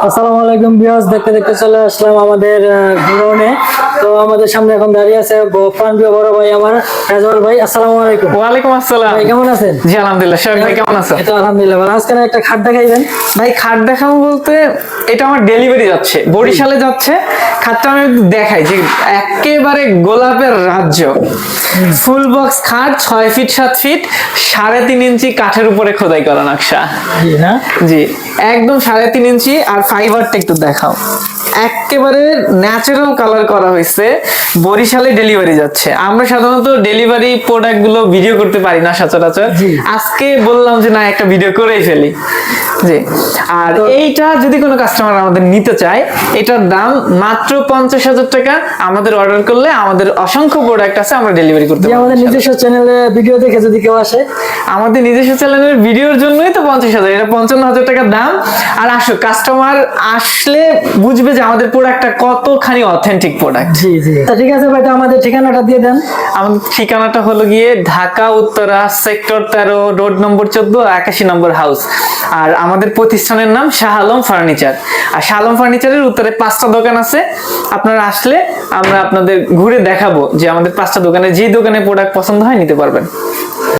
আসসালামু আলাইকুম বিয়াস দেখতে দেখতে চলে আসলাম আমাদের ঘুরনে তো আমাদের সামনে এখন দাঁড়িয়ে আছে প্রাণপ্রিয় বড় ভাই আমার ভাই আসসালামু আলাইকুম। ওয়ালাইকুম আসসালাম। ভাই কেমন আছেন? জি আলহামদুলিল্লাহ ভাই কেমন আছো এই তো আলহামদুলিল্লাহ ভালো। আজকে একটা খাট দেখাইবেন। ভাই খাট দেখাবো বলতে এটা আমার ডেলিভারি যাচ্ছে বরিশালে যাচ্ছে। খাটটা আমি দেখাই যে একেবারে গোলাপের রাজ্য। ফুল বক্স খাট ছয় ফিট সাত ফিট সাড়ে তিন ইঞ্চি কাঠের উপরে খোদাই করা নকশা। জি একদম সাড়ে তিন ইঞ্চি আর ফাইবারটা একটু দেখাও। একেবারে ন্যাচারাল কালার করা হয়েছে। বরিশালে ডেলিভারি যাচ্ছে। আমরা সাধারণত ডেলিভারি প্রোডাক্টগুলো ভিডিও করতে পারি না সচরাচর। আজকে বললাম যে না একটা ভিডিও করেই ফেলি। জি। আর এইটা যদি কোনো কাস্টমার আমাদের নিতে চায় এটার দাম মাত্র পঞ্চাশ হাজার টাকা। আমাদের অর্ডার করলে আমাদের অসংখ্য প্রোডাক্ট আছে আমরা ডেলিভারি করতে যে পারব আমাদের নিজস্ব চ্যানেলে ভিডিও দেখে যদি কেউ আসে। আমাদের নিজস্ব চ্যানেলের ভিডিওর জন্যই তো পঞ্চাশ হাজার এটা পঞ্চান্ন হাজার টাকার দাম। আর আসো কাস্টমার আসলে বুঝবে যে আমাদের প্রোডাক্টটা কতখানি অথেন্টিক প্রোডাক্ট জি জি। ঠিক আছে ভাই তো আমাদের ঠিকানাটা দিয়ে দেন। আমাদের ঠিকানাটা হলো গিয়ে ঢাকা উত্তরা সেক্টর তেরো রোড নম্বর চোদ্দ একাশি নম্বর হাউস আর আমাদের প্রতিষ্ঠানের নাম শাহ আলম ফার্নিচার। আর শাহ আলম ফার্নিচারের উত্তরে পাঁচটা দোকান আছে। আপনারা আসলে আমরা আপনাদের ঘুরে দেখাবো যে আমাদের পাঁচটা দোকানে যে দোকানে প্রোডাক্ট পছন্দ হয় নিতে পারবেন।